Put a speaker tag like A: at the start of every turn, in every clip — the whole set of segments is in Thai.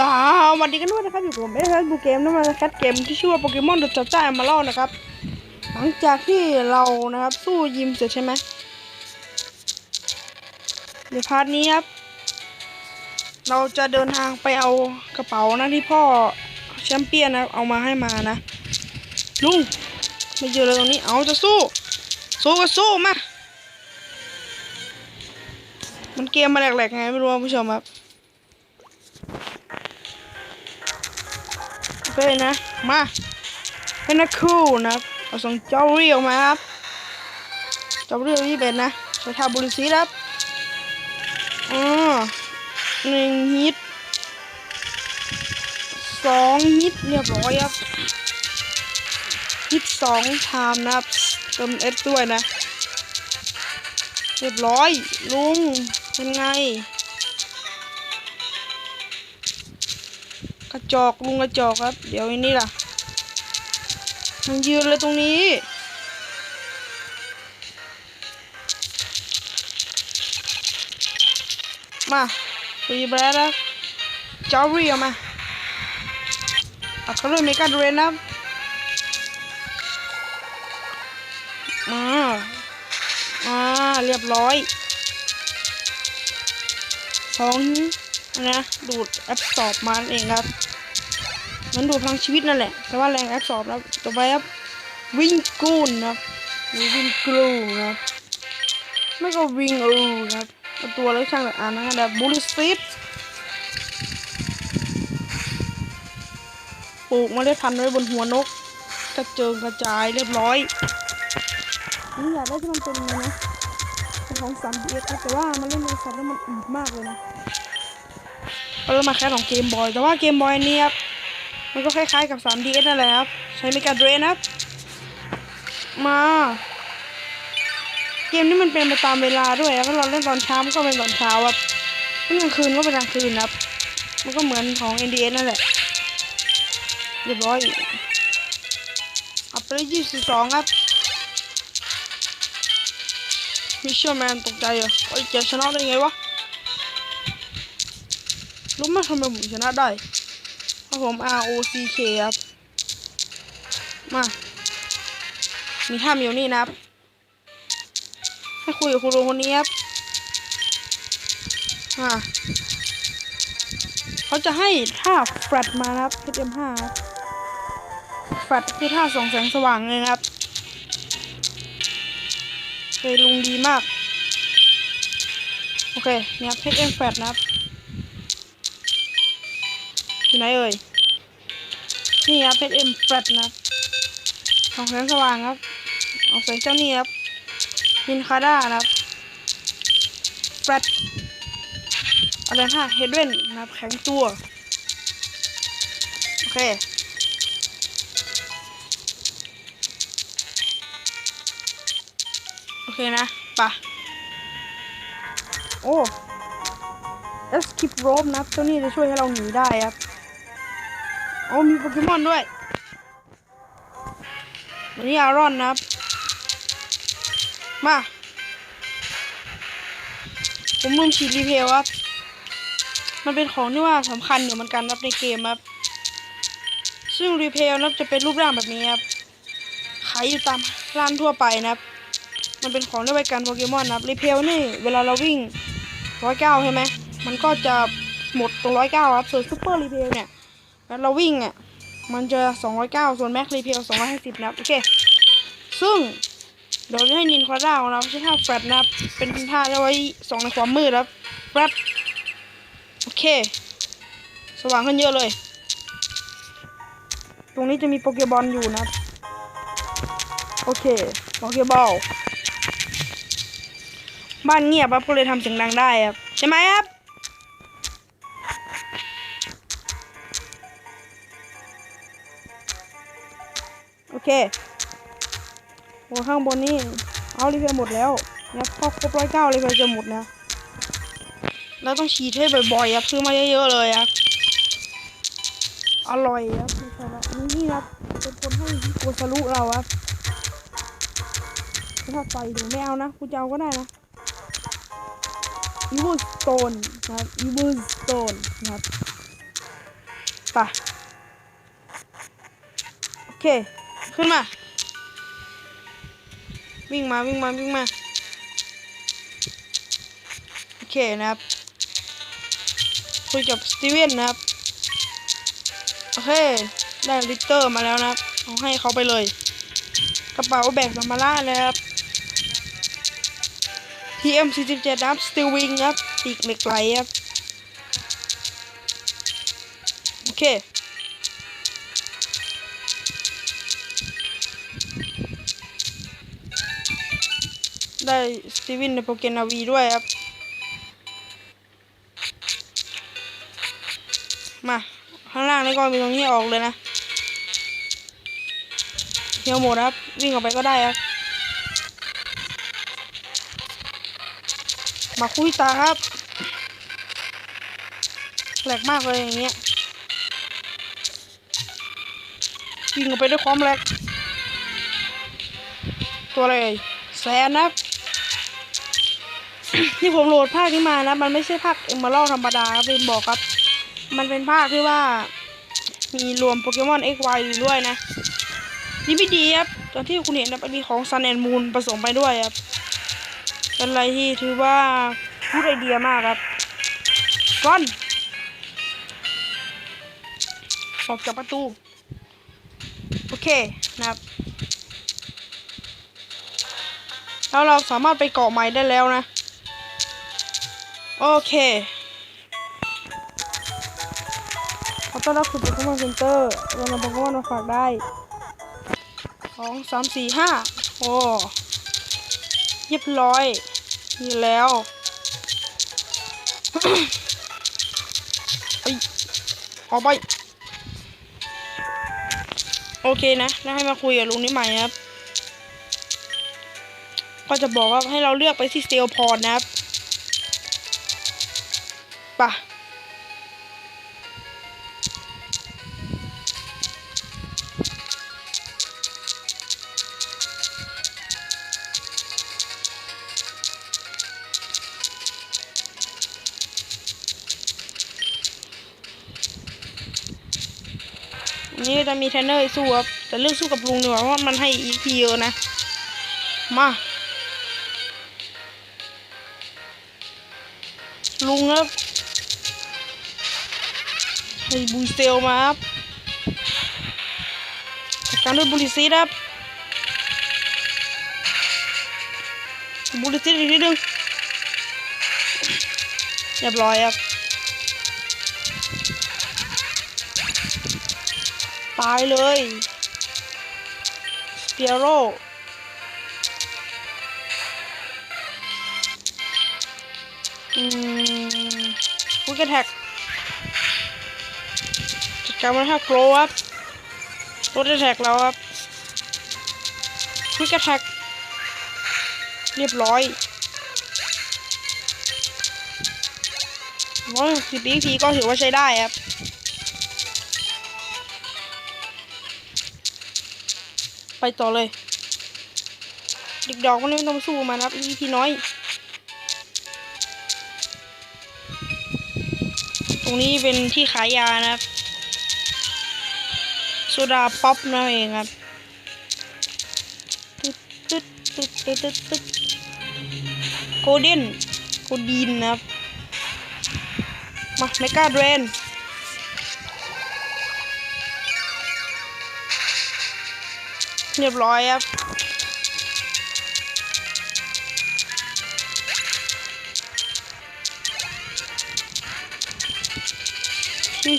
A: สวัสดีกันด้วยนะครับอยู่กับผมเอสบูเกมนั่นมันแคทเกมที่ชื่อว่าโปเกมอนเดอะจัดจ้ามาเล่านะครับ หลังจากที่เรานะครับสู้ยิมเสร็จใช่ไหมในพาร์ทนี้ครับ เราจะเดินทางไปเอากระเป๋านะที่พ่อแชมเปี้ยนนะเอามาให้มานะ ลุงไม่เจอเลยตรงนี้เอาจะสู้ สู้ก็สู้มามันเกมมาแหลกๆไงไม่รู้คุณผู้ชมครับ เคนะ มาเป็นนักคู่นะครับเอาส่งเจ้าเรียวมาครับเจ้าเรียวที่เป็นนะใช้ทาบุริสีครับอ๋อหนึ่งฮิตสองฮิตเรียบร้อยครับฮิตสองไทม์นะครับเติมเอสด้วยนะ เรียบร้อยลุงเป็นไง กระจอกลุงกระจอกครับ เดี๋ยวอันนี้ล่ะ มันยืนเลยตรงนี้มารีแบรดนะจอรี่ออกมาเอาเขาเลยเมกาเดรนนะมาอ่าเรียบร้อยสอง นะดูดแอปสอบมานั่นเองครับ มันดูดพลังชีวิตนั่นแหละ แต่ว่าแรงแอปสอบแล้วต่อไปครับวิ่งกูนนะครับหรือวิ่งกรูนะครับไม่ก็วิ่งอูนะครับตัวเล็กช่างแต่อ่านนะครับแบบบูลิซิตปลูกเมาเล็ดพันธุ์ไว้บนหัวนก กระเจิงกระจายเรียบร้อยนี่อยากได้ที่มันเป็นไงนะเป็นของสามดีเอสแต่ว่ามันเล่นในสัตว์แล้วมันอืดมากเลยนะ เราเริ่มมาแค่ของเกมบอย แต่ว่าเกมบอยนี่ครับ มันก็คล้ายๆกับ 3DS นั่นแหละครับ ใช้เมกาเดรนครับ มา เกมนี้มันเป็นไปตามเวลาด้วยครับถ้าเราเล่นตอนเช้ามันก็เป็นตอนเช้าครับเล่นกลางคืนก็เป็นกลางคืนครับ มันก็เหมือนของ NDS นั่นแหละ เรียบร้อยอัพไปได้ยี่สิบสองครับมิชชั่นแมนตกใจเหรอโอ้ยจะชนะได้ไงวะ รู้ไหมทำไมผมชนะได้เพราะผม R O C K ครับ มา มีท่ามิวนี่นะครับ ให้คุยกับคุณลุงคนนี้ครับอ่าเขาจะให้ท่าแฟลตมาครับ HM5 ครับแฟลตคือท่าส่องแสงสว่างเลยครับเคยลุงดีมาก โอเคเนี่ย HM แฟลตนะครับ อยู่ไหนเอ่ย นี่ครับเพชรเอ็มแฟลตนะของแสงสว่างครับเอาใส่เจ้านี่ครับมินคาด้านะครับแฟลตอะไรฮะเฮดเวนนะครับ แข็งตัว โอเคโอเคนะปะโอ้เอสคิปโรบนะครับเจ้านี่จะช่วยให้เราหนีได้ครับ โอ้มีโปเกมอนด้วยวันนี้อารอนนะครับ มา ผมลืมฉีดรีเพลครับ มันเป็นของที่ว่าสำคัญอยู่เหมือนกันครับในเกมครับ ซึ่งรีเพลนะครับจะเป็นรูปร่างแบบนี้ครับ ขายอยู่ตามร้านทั่วไปนะครับ มันเป็นของที่ไว้กันโปเกมอนนะครับรีเพลนี่เวลาเราวิ่งร้อยเก้าใช่ไหม มันก็จะหมดตรงร้อยเก้าครับ ส่วนซูเปอร์รีเพลเนี่ย แล้วเราวิ่งอะ มันจะ 209 ส่วนแม็กรีเพล250 นะครับ โอเค ซึ่ง เดี๋ยวจะให้นินคาร่าของเราใช้ท่าแฟลตนะครับ เป็นท่าเอาไว้สองในความมืดครับแฟลตโอเค สว่างขึ้นเยอะเลย ตรงนี้จะมีโปเกบอลอยู่นะโอเคโปเกบอลบ้านเงียบครับก็เลยทำเสียงดังได้ครับ ใช่ไหมครับ โอเคโอ้ข้างบนนี่ เอารีเพลหมดแล้วนะพอครบร้อยเก้ารีเพลจะหมดนะแล้วต้องฉีดให้บ่อยๆครับซื้อมาเยอะๆเลยครับอร่อยครับไม่ใช่ละนี่นี่ครับเป็นคนให้โกสรุเราครับถ้าใส่ถึงไม่เอานะกูจะเอาก็ได้นะอีเวูสโตนนะครับอีวูสโตนนะครับไปโอเค ขึ้นมา วิ่งมาวิ่งมาวิ่งมา โอเคนะครับ คุยกับสตีเวนนะครับ โอเค ได้ลิตเตอร์มาแล้วนะครับ เอาให้เขาไปเลย กระเป๋าแบกสัมภาระนะครับ TM 47 นะครับ Steel Wing ครับปีกเหล็กไหลครับ โอเค ได้สตีวินในโปเกนาวีด้วยครับ มา ข้างล่างนี่ก็มีตรงนี้ออกเลยนะเที่ยวหมดครับ วิ่งออกไปก็ได้ครับ มาคุยตาครับแหลกมากเลยอย่างเงี้ยวิ่งออกไปด้วยความแหลกตัวอะไรแซนนะครับ ที่ผมโหลดภาคนี้มานะ มันไม่ใช่ภาคเอ็มมาลธรรมดาครับลืมบอกครับ มันเป็นภาคที่ว่า มีรวมโปเกมอน XY อยู่ด้วยนะนี่ไม่ดีครับ ตอนที่คุณเห็นนะมันมีของ Sun and Moon ผสมไปด้วยครับเป็นอะไรที่ถือว่าพูดไอเดียมากครับฟันออกจากประตู โอเคนะครับ แล้วเราสามารถไปเกาะใหม่ได้แล้วนะ โอเคขอต้อนรับสู่โปเกมอนเซ็นเตอร์เรานำโปเกมอนมาฝากได้สองสามสี่ห้าโอ้เรียบร้อยนี่แล้วไปออกไปโอเคนะ แล้วให้มาคุยกับลุงนี่ใหม่ครับ ก็จะบอกว่าให้เราเลือกไปที่สเตลพอร์นะครับ ปะนี่จะมีเทรนเนอร์สู้ครับ แต่เลือกสู้กับลุงดีกว่าเพราะมันให้ EP เยอะนะ มา ลุงครับ ให้บูสเตลมาครับจัดการด้วยบูลิซีดครับบูลิซีดอีกนิดนึงเรียบร้อยครับ ตายเลยสเปียโรอืมคุกแท็ก จัดการมันห้โกรครับ รถแท็กแล้วครับคุยกันแท็ก เรียบร้อยร้อยสิบปีพีก็ถือว่าใช้ได้ครับไปต่อเลยเด็กดอกมันไม่ต้องสู้มานะครับอีพีน้อย ตรงนี้เป็นที่ขายยานะครับ โซดาป๊อปนั่นเองครับตึ๊ดตึ๊ดตึ๊ดตึ๊ดตึ๊ดตึ๊ดโกลเด้นโกดีนนะครับ มาเมกาเดรนเรียบร้อยครับ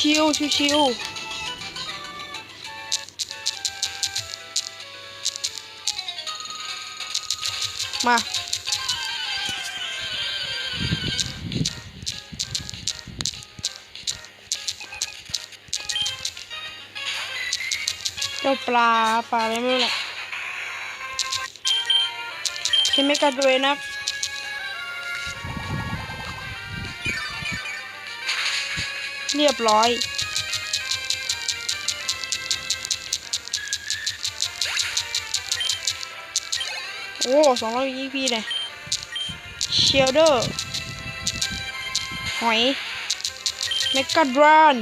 A: ชิวๆชิวๆ มา เจ้าปลา ปลาอะไรไม่รู้แหละใช่ไหมกันด้วยนะเรียบร้อย โอ้สองร้อยยี่พีเลยเชียร์เดอร์ หอย เมกาดราน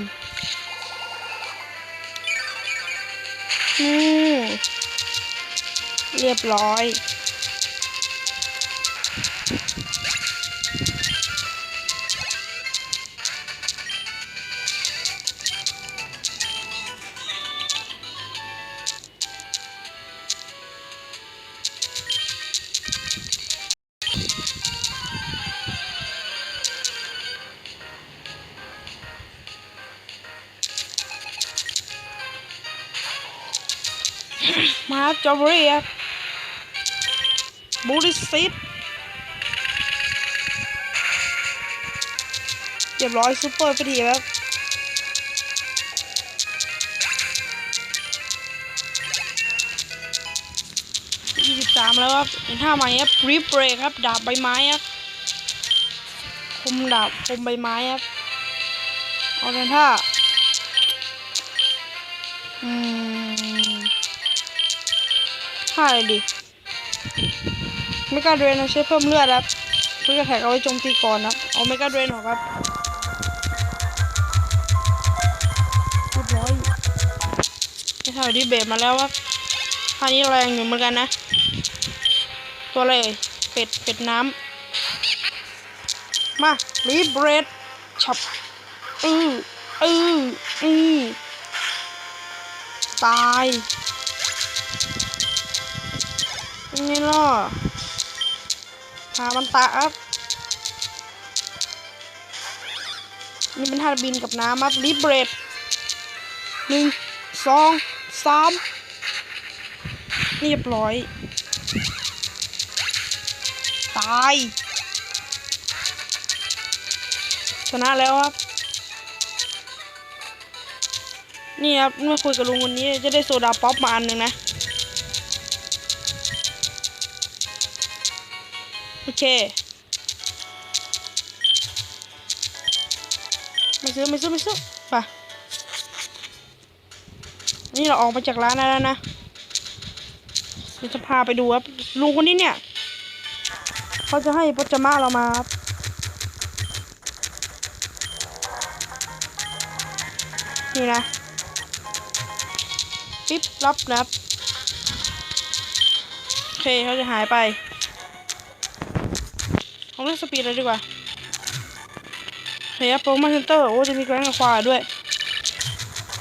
A: อืมเรียบร้อย มาจอบรีครับบูริซิตเรียบร้อยซูเปอร์ไปทีครับยี่สิบสามแล้วครับเห็นท่าใหม่ครับรีเบรกครับ ดาบใบไม้ครับคมดาบคมใบไม้ครับเอาเป็นท่าอืม ท่าอะไรดีเมกาเดรนใช้เพิ่มเลือดครับเพื่อแท็กเอาไว้โจมตีก่อนครับเอาเมกาเดรนออกครับเรียบร้อยไม่ท่าดีเบตมาแล้วครับท่านี้แรงอยู่เหมือนกันนะ ตัวอะไรเอ่ยเป็ดเป็ดน้ำมารีเบรดช็อปอืออืออือตาย เป็นไงล่ะหามันตะครับ นี่เป็นท่าบินกับน้ำครับรีเบรดหนึ่งสองสามเรียบร้อย ตาย ชนะแล้วครับ นี่ครับเมื่อคุยกับลุงวันนี้จะได้โซดาป๊อปมาอันหนึ่งนะ โอเคไม่ซื้อไม่ซื้อไม่ซื้อไปนี่เราออกมาจากร้านแล้วนะเดี๋ยวจะพาไปดูครับลุงคนนี้เนี่ยเขาจะให้พจมาเรามาครับนี่นะปิ๊บรับนะครับโอเคเขาจะหายไป เอาเล่นสปีดเลยดีกว่าเฮียโปรมาเซนเตอร์โอ้จะมีแกรนกับควาด้วย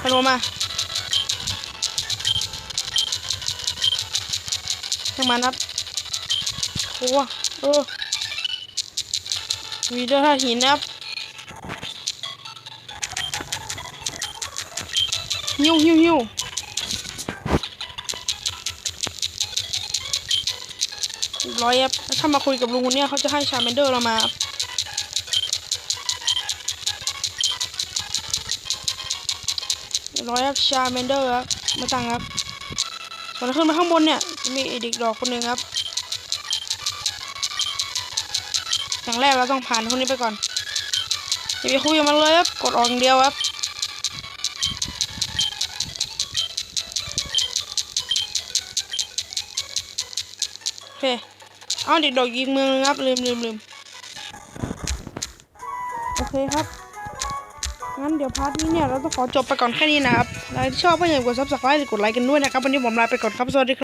A: ฮัลโหลมาให้มานับโอ้เออมีเดือดหินนะครับหิวหิวหิว ร้อยครับถ้ามาคุยกับลุงคนเนี้ยเขาจะให้ชาเมนเดอร์เรามาร้อยครับชาเมนเดอร์ครับมาตั้งครับส่วนขึ้นไปข้างบนเนี่ยจะมีไอ้เด็กดอกคนหนึ่งครับอย่างแรกเราต้องผ่านคนนี้ไปก่อนอย่าไปคุยกับมันเลยครับกดออกอย่างเดียวครับโอเค อาเด็กดอกยิงเมืองนะครับลืมลืมลืมโอเคครับงั้นเดี๋ยวพาร์ทนี้เนี่ยเราต้องขอจบไปก่อนแค่นี้นะครับใครที่ชอบก็อย่าลืมกดซับสไครต์หรือกดไลค์กันด้วยนะครับวันนี้ผมลาไปก่อนครับสวัสดีครับ